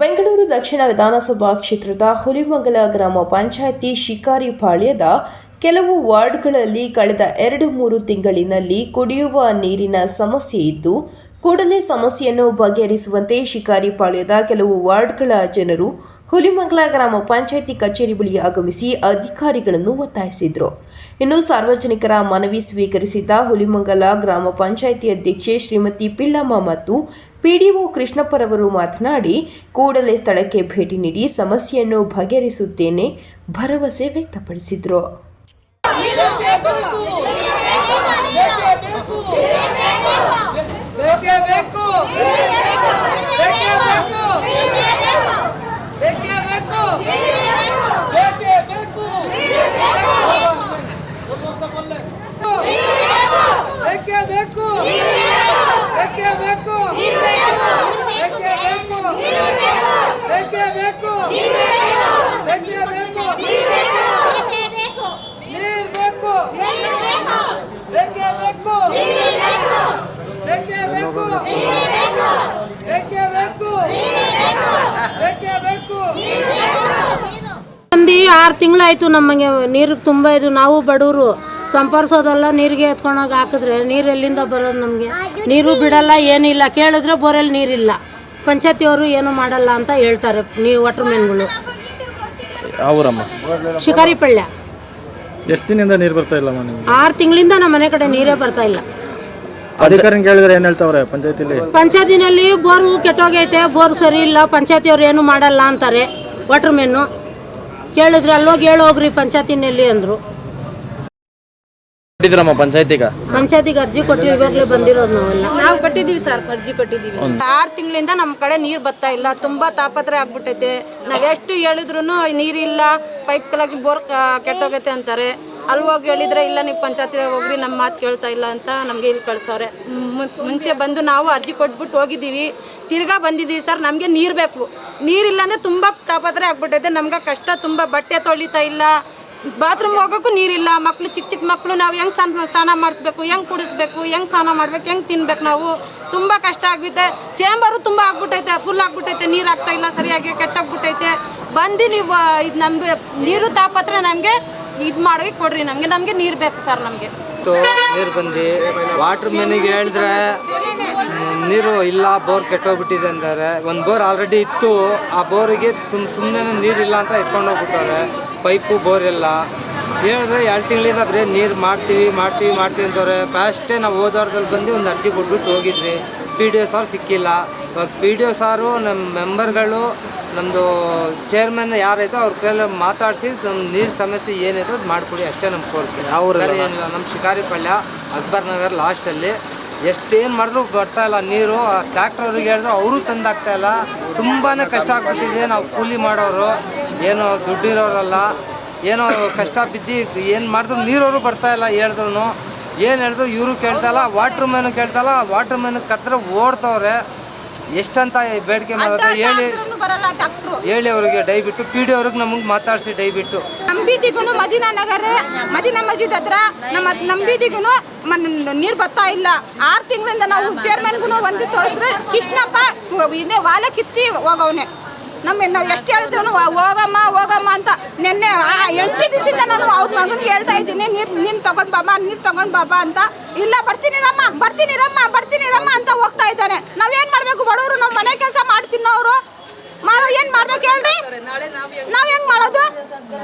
ಬೆಂಗಳೂರು ದಕ್ಷಿಣ ವಿಧಾನಸಭಾ ಕ್ಷೇತ್ರದ ಹುಲಿಮಂಗಲ ಗ್ರಾಮ ಪಂಚಾಯಿತಿ ಶಿಕಾರಿಪಾಳ್ಯದ ಕೆಲವು ವಾರ್ಡ್ಗಳಲ್ಲಿ ಕಳೆದ ಎರಡು ಮೂರು ತಿಂಗಳಿನಲ್ಲಿ ಕುಡಿಯುವ ನೀರಿನ ಸಮಸ್ಯೆ ಇದ್ದು, ಕೂಡಲೇ ಸಮಸ್ಯೆಯನ್ನು ಬಗೆಹರಿಸುವಂತೆ ಶಿಕಾರಿಪಾಳ್ಯದ ಕೆಲವು ವಾರ್ಡ್ಗಳ ಜನರು ಹುಲಿಮಂಗಲ ಗ್ರಾಮ ಪಂಚಾಯಿತಿ ಕಚೇರಿ ಬಳಿ ಆಗಮಿಸಿ ಅಧಿಕಾರಿಗಳನ್ನು ಒತ್ತಾಯಿಸಿದರು. ಇನ್ನು ಸಾರ್ವಜನಿಕರ ಮನವಿ ಸ್ವೀಕರಿಸಿದ ಹುಲಿಮಂಗಲ ಗ್ರಾಮ ಪಂಚಾಯಿತಿ ಅಧ್ಯಕ್ಷೆ ಶ್ರೀಮತಿ ಪಿಳ್ಳಮ್ಮ ಮತ್ತು ಪಿಡಿಒ ಕೃಷ್ಣಪ್ಪರವರು ಮಾತನಾಡಿ ಕೂಡಲೇ ಸ್ಥಳಕ್ಕೆ ಭೇಟಿ ನೀಡಿ ಸಮಸ್ಯೆಯನ್ನು ಬಗೆಹರಿಸುತ್ತೇನೆ ಭರವಸೆ ವ್ಯಕ್ತಪಡಿಸಿದರು ಆರು ತಿಂಗಳಾಯ್ತು ನಮಗೆ ನೀರಿಗೆ ತುಂಬ ಇದು. ನಾವು ಬಡವರು ಸಂಪರ್ಸೋದೆಲ್ಲ ನೀರಿಗೆ ಎತ್ಕೊಂಡೋಗಿ ಹಾಕಿದ್ರೆ ನೀರು ಎಲ್ಲಿಂದ ಬರೋದು ನಮಗೆ? ನೀರು ಬಿಡಲ್ಲ ಏನಿಲ್ಲ. ಕೇಳಿದ್ರೆ ಬೋರಲ್ಲಿ ನೀರಿಲ್ಲ. ಪಂಚಾಯತಿಯವರು ಏನು ಮಾಡಲ್ಲ ಅಂತ ಹೇಳ್ತಾರೆ ನೀ ವಾಟರ್ ಮ್ಯಾನ್ಗಳು ಅವರಮ್ಮ? ಶಿಕಾರಿಪಳ್ಯ ಎಷ್ಟು ದಿನದಿಂದ ನೀರು ಬರ್ತಾ ಇಲ್ಲ ನಿಮ್ಗೆ? ಆರು ತಿಂಗಳಿಂದ ನಮ್ಮ ಮನೆ ಕಡೆ ನೀರೇ ಬರ್ತಾ ಇಲ್ಲ. ಅಧಿಕಾರಿಗೆ ಕೇಳಿದ್ರೆ ಏನು ಹೇಳ್ತಾವ್ರೆ ಪಂಚಾಯತಿಲಿ? ಪಂಚಾಯತಿನಲ್ಲಿ ಬೋರು ಕೆಟ್ಟೋಗೈತೆ ಬೋರ್ ಸರಿ ಇಲ್ಲ ಪಂಚಾಯತಿಯವ್ರು ಏನು ಮಾಡಲ್ಲ ಅಂತಾರೆ. ವಾಟರ್ ಮ್ಯಾನು ಕೇಳಿದ್ರೆ ಅಲ್ಲೋಗಿ ಹೇಳೋಗ್ರಿ ಪಂಚಾಯತಿನಲ್ಲಿ ಅಂದರು. ಕೊಟ್ಟಿದ್ರಮ್ಮ ಪಂಚಾಯತಿಗ? ಪಂಚಾಯತಿಗೆ ಅರ್ಜಿ ಕೊಟ್ಟಿವಿ ಇವಾಗಲೇ ಬಂದಿರೋದು ನಾವೆಲ್ಲ. ನಾವು ಕೊಟ್ಟಿದ್ದೀವಿ ಸರ್ ಅರ್ಜಿ ಕೊಟ್ಟಿದ್ದೀವಿ. ಆರು ತಿಂಗಳಿಂದ ನಮ್ಮ ಕಡೆ ನೀರು ಬರ್ತಾ ಇಲ್ಲ ತುಂಬಾ ತಾಪತ್ರೆ ಆಗ್ಬಿಟ್ಟೈತೆ. ನಾವೆಷ್ಟು ಎಷ್ಟು ಹೇಳಿದ್ರು ನೀರಿಲ್ಲ ಪೈಪ್ ಕಲೆಕ್ಷನ್ ಬೋರ್ ಕೆಟ್ಟೋಗೈತೆ ಅಂತಾರೆ. ಅಲ್ಲಿ ಹೋಗಿ ಹೇಳಿದ್ರೆ ಇಲ್ಲ ನೀವು ಪಂಚಾಯತಿಗೆ ಹೋಗ್ರಿ ನಮ್ಮ ಮಾತು ಕೇಳ್ತಾ ಇಲ್ಲ ಅಂತ ನಮಗೆ ಇಲ್ಲಿ ಕಳ್ಸೋರೆ ಮುಂಚೆ ಬಂದು ನಾವು ಅರ್ಜಿ ಕೊಟ್ಬಿಟ್ಟು ಹೋಗಿದ್ದೀವಿ. ತಿರ್ಗಾ ಬಂದಿದ್ದೀವಿ ಸರ್ ನಮಗೆ ನೀರು ಬೇಕು. ನೀರಿಲ್ಲ ಅಂದರೆ ತುಂಬ ತಾಪತ್ರೆ ಆಗ್ಬಿಟ್ಟೈತೆ. ನಮ್ಗೆ ಕಷ್ಟ ತುಂಬ ಬಟ್ಟೆ ತೊಳಿತಾ ಇಲ್ಲ. ಬಾತ್ರೂಮ್ ಹೋಗೋಕ್ಕೂ ನೀರಿಲ್ಲ. ಮಕ್ಕಳು ಚಿಕ್ಕ ಚಿಕ್ಕ ಮಕ್ಕಳು ನಾವು ಹೆಂಗೆ ಸ್ನಾನ ಸ್ನಾನ ಮಾಡಿಸ್ಬೇಕು, ಹೆಂಗೆ ಕುಡಿಸ್ಬೇಕು, ಹೆಂಗೆ ಸ್ನಾನ ಮಾಡ್ಬೇಕು, ಹೆಂಗೆ ತಿನ್ಬೇಕು ನಾವು? ತುಂಬ ಕಷ್ಟ ಆಗುತ್ತೆ ಚೇಂಬರು ತುಂಬ ಆಗ್ಬಿಟ್ಟೈತೆ ಫುಲ್ ಆಗ್ಬಿಟ್ಟೈತೆ. ನೀರು ಆಗ್ತಾ ಇಲ್ಲ, ಸರಿಯಾಗಿ ಕೆಟ್ಟಾಗ್ಬಿಟ್ಟೈತೆ. ಬಂದು ನೀವು ಇದು ನಮಗೆ, ನೀರು ತಾಪತ್ರ ನಮಗೆ ಇದು ಮಾಡಿ ಕೊಡ್ರಿ. ನಮಗೆ ನಮಗೆ ನೀರು ಬೇಕು ಸರ್ ನಮಗೆ. ನೀರು ಬಂದು. ವಾಟರ್ ಮೆನಿಗೆ ಹೇಳಿದ್ರೆ ನೀರು ಇಲ್ಲ, ಬೋರ್ ಕೆಟ್ಟೋಗ್ಬಿಟ್ಟಿದೆ ಅಂತಾರೆ ಒಂದು ಬೋರ್ ಆಲ್ರೆಡಿ ಇತ್ತು. ಆ ಬೋರಿಗೆ ತುಂಬ ಸುಮ್ಮನೆ ನೀರಿಲ್ಲ ಅಂತ ಎತ್ಕೊಂಡು ಹೋಗ್ಬಿಟ್ಟವ್ರೆ ಪೈಪು, ಬೋರ್ ಎಲ್ಲ. ಹೇಳಿದ್ರೆ ಎರಡು ತಿಂಗಳಿಂದ ಬರೀ ನೀರು ಮಾಡ್ತೀವಿ ಮಾಡ್ತೀವಿ ಮಾಡ್ತೀವಿ ಅಂತವ್ರೆ ಫಾಸ್ಟೇ ನಾವು ಹೋದವಾರದಲ್ಲಿ ಬಂದು ಒಂದು ಅರ್ಜಿ ಕೊಟ್ಬಿಟ್ಟು ಹೋಗಿದ್ವಿ. ಪಿ ಡಿ ಎಸ್ ಅವ್ರು ಸಿಕ್ಕಿಲ್ಲ. ಇವಾಗ ಪಿ ಡಿ ಒ ಸಾರು ನಮ್ಮ ಮೆಂಬರ್ಗಳು ನಮ್ಮದು ಚೇರ್ಮನ್ ಯಾರೈತೋ ಅವ್ರ ಕೈಯಲ್ಲಿ ಮಾತಾಡಿಸಿ ನಮ್ಮ ನೀರು ಸಮಸ್ಯೆ ಏನೈತೋ ಅದು ಮಾಡಿಕೊಡಿ ಅಷ್ಟೇ ನಮ್ಮ ಕೋರಿಕೆ. ಬೇರೆ ಏನಿಲ್ಲ ನಮ್ಮ ಶಿಕಾರಿಪಳ್ಯ ಅಕ್ಬರ್ ನಗರ್ ಲಾಸ್ಟಲ್ಲಿ ಎಷ್ಟೇನು ಮಾಡಿದ್ರು ಬರ್ತಾ ಇಲ್ಲ ನೀರು. ಟ್ರ್ಯಾಕ್ಟರ್ ಅವ್ರಿಗೆ ಹೇಳಿದ್ರು ಅವರು ತಂದಾಗ್ತಾ ಇಲ್ಲ. ತುಂಬಾ ಕಷ್ಟ ಆಗ್ಬಿಟ್ಟಿದೆ ನಾವು ಕೂಲಿ ಮಾಡೋರು. ಏನೋ ದುಡ್ಡಿರೋರಲ್ಲ. ಏನೋ ಕಷ್ಟ ಬಿದ್ದು ಏನು ಮಾಡಿದ್ರು ನೀರವರು ಬರ್ತಾ ಇಲ್ಲ ಹೇಳಿದ್ರು ಏನು ಹೇಳಿದ್ರು ಇವರು ಕೇಳ್ತಾ ಇಲ್ಲ ವಾಟ್ರ್ ಮ್ಯಾನು ಕೇಳ್ತಾ ಇಲ್ಲ ವಾಟ್ರ್ ಮ್ಯಾನ್ ಕಟ್ಟಿದ್ರೆ ಓಡ್ತವ್ರೆ. ಎಷ್ಟಂತ ಬೇಡಿಕೆ ಮಾಡೋದು ಹೇಳಿ. ಬರಲ್ಲ ಡಾಕ್ಟ್ರು ಹೇಳಿ ಅವರಿಗೆ ದಯವಿಟ್ಟು ಪಿ ಡಿ ಅವ್ರಿಗೆ ನಮಗೆ ಮಾತಾಡಿಸಿ ದಯವಿಟ್ಟು. ನಂಬೀದಿಗೂ ಬೀದಿಗೂ ಮದೀನಾ ನಗರ ಮದೀನಾ ಮಸ್ಜಿದ್ ಹತ್ರ ನಮ್ಮ ನಂಬೀದಿಗೂ ಬೀದಿಗೂ ನೀರು ಬರ್ತಾ ಇಲ್ಲ. ಆರು ತಿಂಗಳಿಂದ ನಾವು ಚೇರ್ಮನ್ಗೂ ಒಂದು ತೋರಿಸ್ರೆ ಕೃಷ್ಣಪ್ಪ ಇದೇ ವಾಲೆ ಕಿತ್ತಿ ಹೋಗವನೆ. ನಮ್ಮ ನಾವು ಎಷ್ಟು ಹೇಳಿದ್ರು ಹೋಗಮ್ಮ ಹೋಗಮ್ಮ ಅಂತ ನಿನ್ನೆ ಎಂಟು ದಿವಸದಿಂದ ನಾನು ಅವ್ರ ಮಗನಿಗೆ ಹೇಳ್ತಾ ಇದ್ದೀನಿ ನೀರು ನೀನು ತಗೊಂಡ್ ಬಾಬಾ ನೀರು ತಗೊಂಡ್ ಬಾಬಾ ಅಂತ. ಇಲ್ಲ ಬರ್ತೀನಿ ರಮ್ಮ ಬರ್ತೀನಿ ರಮ್ಮ ಬರ್ತೀನಿ ರಮ್ಮ ಅಂತ ಹೋಗ್ತಾ ಇದ್ದಾನೆ. ನಾವೇನು ಮಾಡಬೇಕು ಬಡವರು ನಾವು ಮನೆ ಕೆಲಸ ಮಾಡ್ತೀನಿ ಅವರು ಮಾರೋ ಏನ್ ಮಾಡ್ಬೇಕು ಹೇಳ್ರಿ ನಾವ್ ಹೆಂಗ್ ಮಾಡೋದು?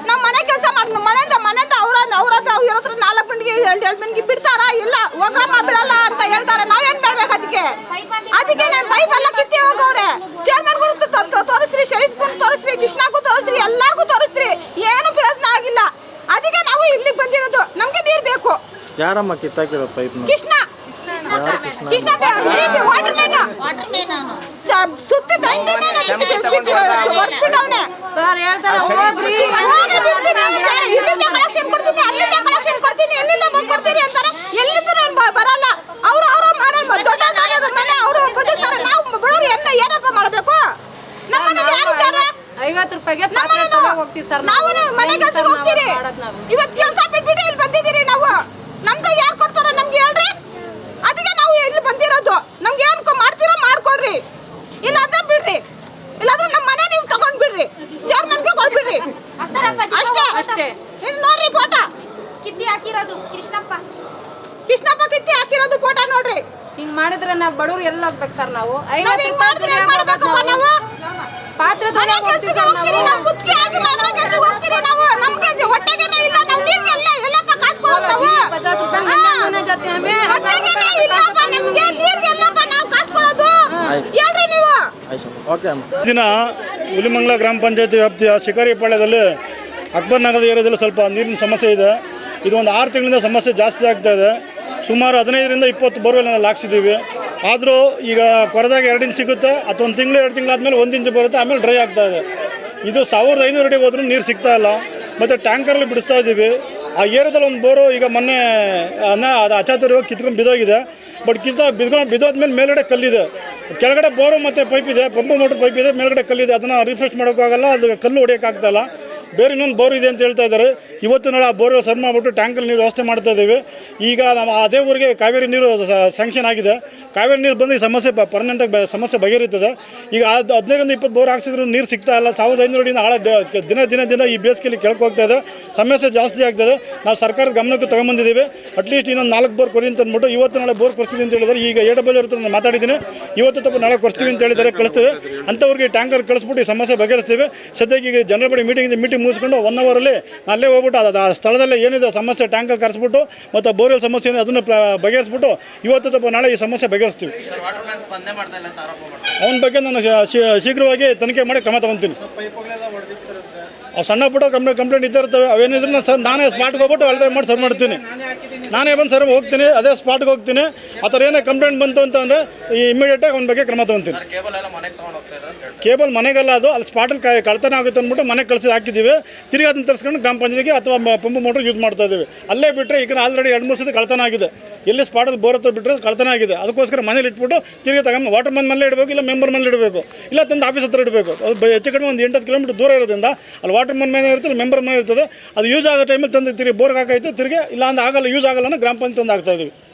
ನಾವ್ ಮನೆ ಕೆಲಸ ಮಾಡ್ ಮನೆಯಿಂದ ಮನೆಯಿಂದ ಅವ್ರ ಅವ್ರ ಹತ್ರ ಅವ್ರ ಹತ್ರ ನಾಲ್ಕು ಮಂದಿಗೆ ಎರಡು ಎರಡು ಗಂಟೆಗೆ ಬಿಡ್ತಾರ? ಇಲ್ಲ ಹೋಗ್ರಮ್ಮ ಬಿಡಲ್ಲ ಅಂತ ಹೇಳ್ತಾರೆ. ನಾವೇನ್ ಮಾಡ್ಬೇಕು ಅದಕ್ಕೆ ಅದಕ್ಕೆ ನಾನು ಪೈಪ್ ಎಲ್ಲ ಕಿತ್ತಿ ಹೋಗವ್ರೆ ಚೇರ್ಮನ್ಗೂ ತೋರಿಸ್ರಿ ಶರೀಫ್ಗೂ ತೋರಿಸ್ರಿ ಕೃಷ್ಣಗೂ ತೋರಿಸ್ರಿ ಎಲ್ಲಾರ್ಗೂ ತೋರಿಸ್ರಿ. ಏನು ಪ್ರಯೋಜನ ಆಗಿಲ್ಲ. ಅದಕ್ಕೆ ನಾವು ಇಲ್ಲಿಗೆ ಬಂದಿರೋದು. ನಮ್ಗೆ ನೀರ್ ಬೇಕು. ಯಾರಮ್ಮ ಕಿತ್ತಾಕಿರೋ pipe Krishna. Krishna water man water man sir ಹೇಳ್ತಾರೆ ಹೋಗ್ರಿ ಕೊಡ್ತೀನಿ ಕಲೆಕ್ಷನ್ ಎಲ್ಲಿಂದ ಬಂದು ಅಂತಾರೆ ಎಲ್ಲಿಂದ ನಾನು ಬರಲ್ಲ ಅವರು ಅವರು ಮಾಡೋದು ದೊಡ್ಡ ಅವರು ಬದುಕ್ತಾರೆ ನಾವು. ಬಡವರು ಎನ್ನ ಏನಪ್ಪ ಮಾಡಬೇಕು ನಮ್ಮನೆ ಯಾರು ಇದ್ದಾರೆ ಐವತ್ತು ರೂಪಾಯಿಗೆ ಪಾತ್ರೆ ತಗೊಂಡು ಹೋಗ್ತೀವಿ. ಸರ್ ನಾವು ಮನೆ ಕೆಲಸಕ್ಕೆ ಇಲ್ಲಿ ಬಂದಿರೋದು ನಮ್ಗೆ ಏನು ಮಾಡ್ತೀರೋ ಮಾಡ್ಕೊಡ್ರಿ. ಇಲ್ಲ ಅಂತ ಬಿಡ್ರಿ. ಇಲ್ಲಾಂದ್ರೆ ನಮ್ಮ ಮನೆ ನೀವು ತಗೊಂಡ್ಬಿಡ್ರಿ ಚೇರ್ಮನ್ಗೆ ಕೊಡ್ಬಿಡ್ರಿ. ಅಷ್ಟೇ ಅಷ್ಟೇ. ಇದು ನೋಡ್ರಿ ಫೋಟೋ. ಕಿತ್ತಿ ಹಾಕಿರೋದು ಕೃಷ್ಣಪ್ಪ. ಕೃಷ್ಣಪ್ಪ ಕಿತ್ತಿ ಹಾಕಿರೋದು ಫೋಟೋ ನೋಡ್ರಿ. ಹಿಂಗ್ ಮಾಡಿದ್ರೆ ನಾವು ಬಡವ್ರು ಎಲ್ಲ ಹೋಗ್ಬೇಕು ಸರ್ ನಾವು. ನಾವ್ ಐವತ್ತು ಹಿಂಗ್ ರೂಪಾಯಿ ಮಾಡಿದ್ರೆ ಏನ್ ಮಾಡ್ಬೇಕಪ್ಪ ನಾವು ಪಾತ್ರೆ ಮನೆ ತೊಗೊಂಡ್ ಹೋಗ್ತೀವಿ ಕೆಲ್ಸಕ್ಕೆ ಸರ್ ಹೋಗ್ತೀರಿ ನಾವು ಮುದ್ಕಿ ಹಾಕಿ ಮನೆ ಕೆಲ್ಸಕ್ಕೆ ಹೋಗ್ತೀರಿ ನಾವು ನಮ್ಗೆ ಹೊಟ್ಟೆಗೆನೆ ಇಲ್ಲ ನಾವು ನೀರ್ಗೆ ಎಲ್ಲ ಎಲ್ಲಪ್ಪ ಕಾಸು ಕೊಡೋದು ನಾವು ಪಚಾಸ್ ರೂಪಾಯಿ ಹಾ. ಮನೆ ಜೊತೆ ಹಮೆ ಹೊಟ್ಟೆಗೆನೆ ಇಲ್ಲಪ್ಪ ನಿಮ್ಗೆ ನೀರ್ಗೆ ಎಲ್ಲಪ್ಪ ನಾವು ಕಾಸು ಕೊಡೋದು ಹೇಳ್ರಿ ನೀವು ಓಕೆ ದಿನ ಹುಲಿಮಂಗಲ ಗ್ರಾಮ ಪಂಚಾಯತಿ ವ್ಯಾಪ್ತಿಯ ಶಿಕಾರಿಪಾಳ್ಯದಲ್ಲಿ ಅಕ್ಬರ್ ನಗರದ ಏರಿಯಾದಲ್ಲಿ ಸ್ವಲ್ಪ ನೀರಿನ ಸಮಸ್ಯೆ ಇದೆ. ಇದು ಒಂದು ಆರು ತಿಂಗಳಿಂದ ಸಮಸ್ಯೆ ಜಾಸ್ತಿ ಆಗ್ತಾ ಇದೆ. ಸುಮಾರು ಹದಿನೈದರಿಂದ ಇಪ್ಪತ್ತು ಬೋರ್ವೆಲ್ ಹಾಕ್ಸಿದ್ದೀವಿ ಆದರೂ ಈಗ ಕೊರದಾಗ ಎರಡು ಇಂಚ್ ಸಿಗುತ್ತೆ. ಅಥವಾ ಒಂದು ತಿಂಗಳು, ಎರಡು ತಿಂಗಳಾದ್ಮೇಲೆ ಒಂದು ಇಂಚು ಬರುತ್ತೆ, ಆಮೇಲೆ ಡ್ರೈ ಆಗ್ತಾ ಇದೆ. ಇದು ಸಾವಿರದ ಐನೂರು ಅಡಿ ಹೋದ್ರೂ ನೀರು ಸಿಗ್ತಾ ಇಲ್ಲ. ಮತ್ತು ಟ್ಯಾಂಕರ್ಲಿ ಬಿಡಿಸ್ತಾ ಇದ್ದೀವಿ. ಆ ಏರಿಯಾದಲ್ಲಿ ಒಂದು ಬೋರು ಈಗ ಮೊನ್ನೆ ಅದು ಅಚಾತುರ್ಯ ಕಿತ್ಕೊಂಡು ಬಿದ್ದೋಗಿದೆ. ಬಟ್ ಕಿತ್ತ ಬಿದ್ಕೊಂಡು ಬಿದ್ದೋದ್ಮೇಲೆ ಮೇಲ್ಗಡೆ ಕಲ್ಲಿದೆ. ಕೆಳಗಡೆ ಬೋರು ಮತ್ತು ಪೈಪ್ ಇದೆ, ಪಂಪ್ ಮೋಟ್ರ್ ಪೈಪ್ ಇದೆ, ಮೇಲ್ಗಡೆ ಕಲ್ಲಿದೆ. ಅದನ್ನು ರಿಫ್ರೆಶ್ ಮಾಡೋಕ್ಕಾಗಲ್ಲ, ಅದು ಕಲ್ಲು ಹೊಡಿಯೋಕ್ಕಾಗ್ತಾಯಿಲ್ಲ ಬೇರೆ ಇನ್ನೊಂದು ಬೋರ್ ಇದೆ ಅಂತ ಹೇಳ್ತಾ ಇದ್ದಾರೆ. ಇವತ್ತು ನಾಳೆ ಆ ಬೋರ್ ಸರ್ ಮಾಡಿಬಿಟ್ಟು ಟ್ಯಾಂಕಲ್ಲಿ ನೀರು ವ್ಯವಸ್ಥೆ ಮಾಡ್ತಾ ಇದ್ದೀವಿ. ಈಗ ನಮ್ಮ ಅದೇ ಊರಿಗೆ ಕಾವೇರಿ ನೀರು ಸ್ಯಾಂಕ್ಷನ್ ಆಗಿದೆ. ಕಾವೇರಿ ನೀರು ಬಂದು ಈ ಸಮಸ್ಯೆ ಪರ್ಮನೆಂಟಾಗಿ ಸಮಸ್ಯೆ ಬಗೆಹರಿತದೆ ಈಗ ಅದು ಹದಿನೈದರಿಂದ ಇಪ್ಪತ್ತು ಬೋರ್ ಹಾಕ್ಸಿದ್ರು ನೀರು ಸಿಗ್ತಾ ಇಲ್ಲ. ಸಾವಿರದ ಐನೂರು ಅಡಿಯಿಂದ ಆಳ ದಿನ ದಿನ ದಿನ ಈ ಬೇಸಿಗೆಯಲ್ಲಿ ಕೆಳಕ್ಕೆ ಹೋಗ್ತಾ ಇದೆ. ಸಮಸ್ಯೆ ಜಾಸ್ತಿ ಆಗ್ತದೆ ನಾವು ಸರ್ಕಾರದ ಗಮನಕ್ಕೆ ತಗೊಂಬಂದಿದ್ದೀವಿ. ಅಟ್ಲೀಸ್ಟ್ ಇನ್ನೊಂದು ನಾಲ್ಕು ಬೋರ್ ಕೊಡಿ ಅಂತ ಅಂದ್ಬಿಟ್ಟು ಇವತ್ತು ನಾಳೆ ಬೋರ್ ಕೊಡ್ತೀವಿ ಅಂತ ಹೇಳಿದರೆ ಈಗ ಏಡಬಲ್ ಹತ್ರ ನಾನು ಮಾತಾಡಿದ್ದೀನಿ. ಇವತ್ತು ತಪ್ಪು ನಾಳೆ ಕೊಡ್ತೀವಿ ಅಂತ ಹೇಳಿದರೆ ಕಳಿಸ್ತೀವಿ. ಅಂಥವ್ರಿಗೆ ಟ್ಯಾಂಕರ್ ಕಳಿಸ್ಬಿಟ್ಟು ಈ ಸಮಸ್ಯೆ ಬಗೆಹರಿಸ್ತೀವಿ. ಸದ್ಯಕ್ಕೆ ಈಗ ಜನರ ಬಳಿ ಮೀಟಿಂಗ್ ಮೀಟಿಂಗ್ ಮುಗಿಸ್ಕೊಂಡು ಒನ್ ಅವರಲ್ಲಿ ಅಲ್ಲೇ ಹೋಗ್ಬಿಟ್ಟು ಅದು ಆ ಸ್ಥಳದಲ್ಲೇ ಏನಿದೆ ಸಮಸ್ಯೆ ಟ್ಯಾಂಕರ್ ಕರೆಸ್ಬಿಟ್ಟು ಮತ್ತು ಬೋರ್ವೆಲ್ ಸಮಸ್ಯೆ ಏನಿದೆ ಅದನ್ನು ಬಗೆಹರಿಸ್ಬಿಟ್ಟು ಇವತ್ತು ತಪ್ಪ ನಾಳೆ ಈ ಸಮಸ್ಯೆ ಬಗೆಹರಿಸ್ತೀವಿ. ಅವನ ಬಗ್ಗೆ ನಾನು ಶೀಘ್ರವಾಗಿ ತನಿಖೆ ಮಾಡಿ ಕ್ರಮ ತಗೊತೀನಿ. ಸಣ್ಣ ಪುಟ್ಟ ಕಂಪ್ಲೇಂಟ್ ಕಂಪ್ಲೇಂಟ್ ಇದ್ದೇ ಇರ್ತವೆ. ಅವೇನಿದ್ರೆ ನಾನು ಸರ್ ನಾನೇ ಸ್ಪಾಟ್ಗೆ ಹೋಗ್ಬಿಟ್ಟು ಅಲ್ಲದೆ ಮಾಡಿ ಸರ್ ಮಾಡ್ತೀನಿ. ನಾನೇ ಬಂದು ಸರ್ ಹೋಗ್ತೀನಿ ಅದೇ ಸ್ಪಾಟ್ಗೆ ಹೋಗ್ತೀನಿ. ಆ ಥರ ಏನೇ ಕಂಪ್ಲೇಂಟ್ ಬಂತು ಅಂತಂದರೆ ಈ ಇಮಿಡಿಯೇಟಾಗಿ ಅವ್ನ ಬಗ್ಗೆ ಕ್ರಮ ತಗೊತೀನಿ. ಕೇಬಲ್ ಮನೆಗೆಲ್ಲ ಅದು ಅಲ್ಲಿ ಸ್ಪಾಟಲ್ಲಿ ಕಾಯಿ ಕಳ್ತನ ಆಗುತ್ತೆ ಅಂದ್ಬಿಟ್ಟು ಮನೆಗೆ ಕಳಿಸಿ ಹಾಕಿದ್ದೀವಿ ತಿರುಗಿ ಅದನ್ನು ತರಿಸ್ಕೊಂಡು ಗ್ರಾಮ ಪಂಚಾಯತಿಗೆ ಅಥವಾ ಪಂಪ್ ಮೋಟ್ರ್ ಯೂಸ್ ಮಾಡ್ತಾ ಇದ್ದೀವಿ ಅಲ್ಲೇ ಬಿಟ್ಟರೆ ಈಗ ಆಲ್ರೆಡಿ ಎರಡು ಮೂರು ಸತಿ ಕಳ್ತನ ಆಗಿದೆ. ಎಲ್ಲಿ ಸ್ಪಾಟಲ್ಲಿ ಬೋರ್ ಹತ್ರ ಬಿಟ್ಟರೆ ಕಳ್ತನ ಆಗಿದೆ. ಅದಕ್ಕೋಸ್ಕರ ಮನೇಲಿ ಇಟ್ಬಿಟ್ಟು ತಿರುಗಿ ತಗೊಂಡು ವಾಟರ್ ಮನ್ ಮನೇಲಿ ಇಡಬೇಕು, ಇಲ್ಲ ಮೆಂಬರ್ ಮನೇಲಿ ಇಡಬೇಕು, ಇಲ್ಲ ತಂದು ಆಫೀಸ್ ಹತ್ರ ಇಡಬೇಕು. ಅದು ಹೆಚ್ಚು ಕಡಿಮೆ ಒಂದು ಎಂಟತ್ತು ಕಿಲೋಮೀಟರ್ ದೂರ ಇರೋದ್ರಿಂದ ಅಲ್ಲಿ ವಾಟರ್ ಮನ್ ಮನೆ ಇರ್ತದೆ ಮೆಂಬರ್ ಮನೆ ಇರ್ತದೆ, ಅದು ಯೂಸ್ ಆಗೋ ಟೈಮಲ್ಲಿ ತಂದು ತಿರುಗಿ ಬೋರ್ಗೆ ಹಾಕೈತೆ, ತಿರುಗಿ ಇಲ್ಲ ಅಂದ್ರೆ ಆಗಲ್ಲ ಯೂಸ್ ಆಗಲ್ಲ ಗ್ರಾಮ ಪಂಚಾಯತ್ ಒಂದು ಹಾಕ್ತಾ ಇದೀವಿ.